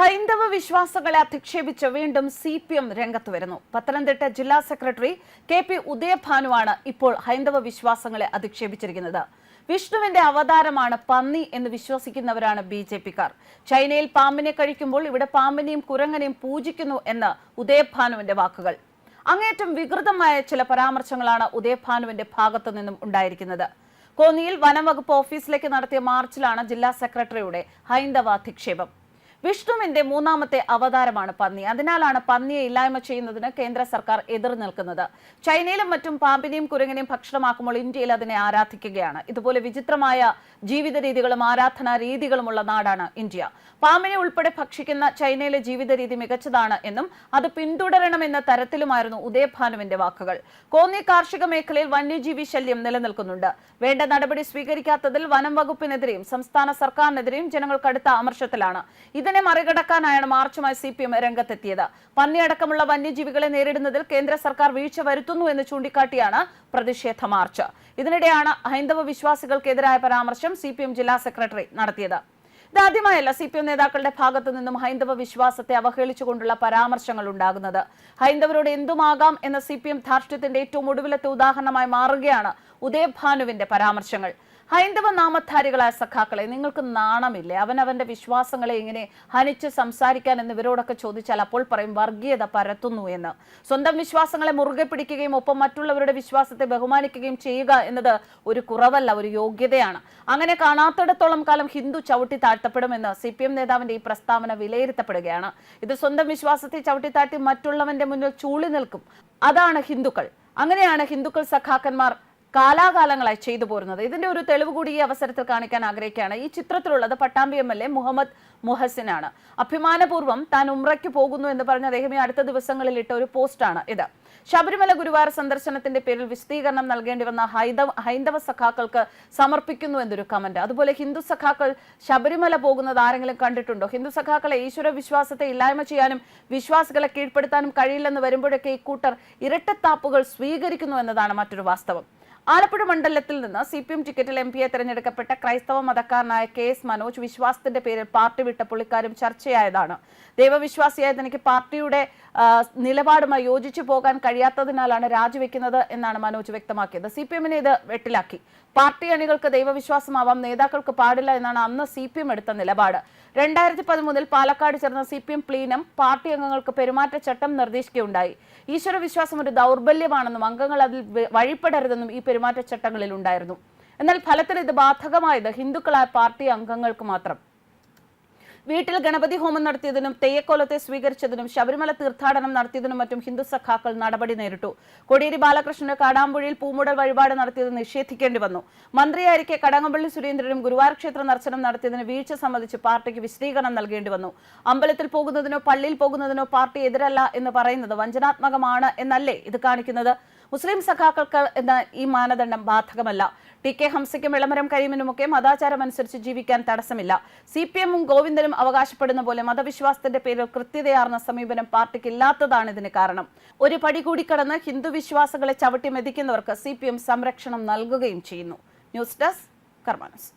ഹൈന്ദവ വിശ്വാസങ്ങളെ അധിക്ഷേപിച്ച് വീണ്ടും C P M രംഗത്ത് വരുന്നു. പത്തനംതിട്ട ജില്ലാ സെക്രട്ടറി കെ പി ഉദയഭാനുവാണ് ഇപ്പോൾ ഹൈന്ദവ വിശ്വാസങ്ങളെ അധിക്ഷേപിച്ചിരിക്കുന്നത്. വിഷ്ണുവിന്റെ അവതാരമാണ് പന്നി എന്ന് വിശ്വസിക്കുന്നവരാണ് ബി ജെ പിക്കാർ. ചൈനയിൽ പാമ്പിനെ കഴിക്കുമ്പോൾ ഇവിടെ പാമ്പിനെയും കുരങ്ങനെയും പൂജിക്കുന്നു എന്ന് ഉദയഭാനുവിന്റെ വാക്കുകൾ. അങ്ങേറ്റം വികൃതമായ ചില പരാമർശങ്ങളാണ് ഉദയഭാനുവിന്റെ ഭാഗത്തു നിന്നും ഉണ്ടായിരിക്കുന്നത്. കോന്നിയിൽ വനംവകുപ്പ് ഓഫീസിലേക്ക് നടത്തിയ മാർച്ചിലാണ് ജില്ലാ സെക്രട്ടറിയുടെ ഹൈന്ദവ അധിക്ഷേപം വിഷ്ണുവിന്റെ മൂന്നാമത്തെ അവതാരമാണ് പന്നി. അതിനാലാണ് പന്നിയെ ഇല്ലായ്മ ചെയ്യുന്നതിന് കേന്ദ്ര സർക്കാർ എതിർ നിൽക്കുന്നത്. ചൈനയിലും മറ്റും പാമ്പിനെയും കുരങ്ങിനെയും ഭക്ഷണമാക്കുമ്പോൾ ഇന്ത്യയിൽ അതിനെ ആരാധിക്കുകയാണ്. ഇതുപോലെ വിചിത്രമായ ജീവിത രീതികളും ആരാധനാ രീതികളുമുള്ള നാടാണ് ഇന്ത്യ. പാമ്പിനെ ഉൾപ്പെടെ ഭക്ഷിക്കുന്ന ചൈനയിലെ ജീവിത രീതി മികച്ചതാണ് എന്നും അത് പിന്തുടരണമെന്ന തരത്തിലുമായിരുന്നു ഉദയഭാനുവിന്റെ വാക്കുകൾ. കോന്നി കാർഷിക മേഖലയിൽ വന്യജീവി ശല്യം നിലനിൽക്കുന്നുണ്ട്. വേണ്ട നടപടി സ്വീകരിക്കാത്തതിൽ വനം വകുപ്പിനെതിരെയും സംസ്ഥാന സർക്കാരിനെതിരെയും ജനങ്ങൾ കടുത്ത അമർഷത്തിലാണ്. ഇതിനെ മറികടക്കാനായാണ് മാർച്ചുമായി സി പി എം രംഗത്തെത്തിയത്. പന്നിയടക്കമുള്ള വന്യജീവികളെ നേരിടുന്നതിൽ കേന്ദ്ര സർക്കാർ വീഴ്ച വരുത്തുന്നു എന്ന് ചൂണ്ടിക്കാട്ടിയാണ് പ്രതിഷേധ മാർച്ച്. ഇതിനിടെയാണ് ഹൈന്ദവ വിശ്വാസികൾക്കെതിരായ പരാമർശം സി പി എം ജില്ലാ സെക്രട്ടറി നടത്തിയത്. ഇതാദ്യമായല്ല സി പി എം നേതാക്കളുടെ ഭാഗത്തു നിന്നും ഹൈന്ദവ വിശ്വാസത്തെ അവഹേളിച്ചുകൊണ്ടുള്ള പരാമർശങ്ങൾ ഉണ്ടാകുന്നത്. ഹൈന്ദവരോട് എന്തുമാകാം എന്ന സി പി എം ധാർഷ്ട്യത്തിന്റെ ഏറ്റവും ഒടുവിലത്തെ ഉദാഹരണമായി മാറുകയാണ് ഉദയഭാനുവിന്റെ പരാമർശങ്ങൾ. ഹൈന്ദവ നാമധാരികളായ സഖാക്കളെ നിങ്ങൾക്ക് നാണമില്ലേ? അവനവന്റെ വിശ്വാസങ്ങളെ ഇങ്ങനെ ഹനിച്ച് സംസാരിക്കാൻ എന്ന് ഇവരോടൊക്കെ ചോദിച്ചാൽ അപ്പോൾ പറയും വർഗീയത പരത്തുന്നു എന്ന്. സ്വന്തം വിശ്വാസങ്ങളെ മുറുകെ പിടിക്കുകയും ഒപ്പം മറ്റുള്ളവരുടെ വിശ്വാസത്തെ ബഹുമാനിക്കുകയും ചെയ്യുക എന്നത് ഒരു കുറവല്ല ഒരു യോഗ്യതയാണ്. അങ്ങനെ കാണാത്തിടത്തോളം കാലം ഹിന്ദു ചവിട്ടി താഴ്ത്തപ്പെടുമെന്ന് സി പി എം നേതാവിന്റെ ഈ പ്രസ്താവന വിലയിരുത്തപ്പെടുകയാണ്. ഇത് സ്വന്തം വിശ്വാസത്തെ ചവിട്ടിത്താട്ടി മറ്റുള്ളവന്റെ മുന്നിൽ ചൂളി നിൽക്കും അതാണ് ഹിന്ദുക്കൾ. അങ്ങനെയാണ് ഹിന്ദുക്കൾ സഖാക്കന്മാർ കാലാകാലങ്ങളായി ചെയ്തു പോരുന്നത്. ഇതിന്റെ ഒരു തെളിവ് കൂടി ഈ അവസരത്തിൽ കാണിക്കാൻ ആഗ്രഹിക്കുകയാണ്. ഈ ചിത്രത്തിലുള്ളത് Pattambi M L A Muhammad മുഹസിനാണ്. അഭിമാനപൂർവം താൻ ഉമ്രയ്ക്ക് പോകുന്നു എന്ന് പറഞ്ഞ അദ്ദേഹം ഈ അടുത്ത ദിവസങ്ങളിൽ ഇട്ട ഒരു പോസ്റ്റാണ് ഇത്. ശബരിമല ഗുരുവാര സന്ദർശനത്തിന്റെ പേരിൽ വിശദീകരണം നൽകേണ്ടി വന്ന ഹൈന്ദവ ഹൈന്ദവ സഖാക്കൾക്ക് സമർപ്പിക്കുന്നു എന്നൊരു കമന്റ് അതുപോലെ ഹിന്ദു സഖാക്കൾ ശബരിമല പോകുന്നത് ആരെങ്കിലും കണ്ടിട്ടുണ്ടോ? ഹിന്ദു സഖാക്കളെ ഈശ്വര വിശ്വാസത്തെ ഇല്ലായ്മ ചെയ്യാനും വിശ്വാസികളെ കീഴ്പ്പെടുത്താനും കഴിയില്ലെന്ന് വരുമ്പോഴൊക്കെ ഈ കൂട്ടർ ഇരട്ടത്താപ്പുകൾ സ്വീകരിക്കുന്നു എന്നതാണ് മറ്റൊരു വാസ്തവം. ആലപ്പുഴ മണ്ഡലത്തിൽ നിന്ന് സി പി എം ടിക്കറ്റിൽ എം പിയെ തെരഞ്ഞെടുക്കപ്പെട്ട ക്രൈസ്തവ മതക്കാരനായ കെ എസ് മനോജ് വിശ്വാസത്തിന്റെ പേരിൽ പാർട്ടി വിട്ട പുള്ളിക്കാരും ചർച്ചയായതാണ്. ദൈവവിശ്വാസിയായ തനിക്ക് പാർട്ടിയുടെ നിലപാടുമായി യോജിച്ചു പോകാൻ കഴിയാത്തതിനാലാണ് രാജിവെക്കുന്നത് എന്നാണ് മനോജ് വ്യക്തമാക്കിയത്. സി പി എമ്മിനെ ഇത് വെട്ടിലാക്കി. പാർട്ടി അണികൾക്ക് ദൈവവിശ്വാസമാവാം നേതാക്കൾക്ക് പാടില്ല എന്നാണ് അന്ന് സി പി എം എടുത്ത നിലപാട്. രണ്ടായിരത്തി പതിമൂന്നിൽ പാലക്കാട് ചേർന്ന C P M plenum party അംഗങ്ങൾക്ക് പെരുമാറ്റച്ചട്ടം നിർദ്ദേശിക്കുകയുണ്ടായി. ഈശ്വരവിശ്വാസം ഒരു ദൗർബല്യമാണെന്നും അംഗങ്ങൾ അതിൽ വഴിപ്പെടരുതെന്നും ഈ പെരുമാറ്റച്ചട്ടങ്ങളിൽ ഉണ്ടായിരുന്നു. എന്നാൽ ഫലത്തിൽ ഇത് ബാധകമായത് ഹിന്ദുക്കളായ പാർട്ടി അംഗങ്ങൾക്ക് മാത്രം. വീട്ടിൽ ഗണപതി ഹോമം നടത്തിയതിനും തെയ്യക്കോലത്തെ സ്വീകരിച്ചതിനും ശബരിമല തീർത്ഥാടനം നടത്തിയതിനും മറ്റും ഹിന്ദു സഖാക്കൾ നടപടി നേരിട്ടു. കോടിയേരി ബാലകൃഷ്ണന് കാടാമ്പുഴയിൽ പൂമുടൽ വഴിപാട് നടത്തിയത് നിഷേധിക്കേണ്ടി വന്നു. മന്ത്രിയായിരിക്കെ കടകംപള്ളി സുരേന്ദ്രനും ഗുരുവായൂർ ക്ഷേത്ര ദർശനം നടത്തിയതിന് വീഴ്ച സംബന്ധിച്ച് പാർട്ടിക്ക് വിശദീകരണം നൽകേണ്ടി വന്നു. അമ്പലത്തിൽ പോകുന്നതിനോ പള്ളിയിൽ പോകുന്നതിനോ പാർട്ടി എതിരല്ല എന്ന് പറയുന്നത് വഞ്ചനാത്മകമാണ് എന്നല്ലേ ഇത് കാണിക്കുന്നത്? മുസ്ലിം സഖാക്കൾക്ക് എന്ന ഈ മാനദണ്ഡം ബാധകമല്ല. ടി കെ ഹംസയ്ക്കും വിളമരം കരീമിനുമൊക്കെ മതാചാരം അനുസരിച്ച് ജീവിക്കാൻ തടസ്സമില്ല. സി പി എമ്മും ഗോവിന്ദനും അവകാശപ്പെടുന്ന പോലെ മതവിശ്വാസത്തിന്റെ പേരിൽ കൃത്യതയാർന്ന സമീപനം പാർട്ടിക്ക് ഇല്ലാത്തതാണ് ഇതിന് കാരണം. ഒരു പടി കൂടി കടന്ന് ഹിന്ദു വിശ്വാസങ്ങളെ ചവിട്ടി മെതിക്കുന്നവർക്ക് സി സംരക്ഷണം നൽകുകയും ചെയ്യുന്നു. News desk കർമാനസ്.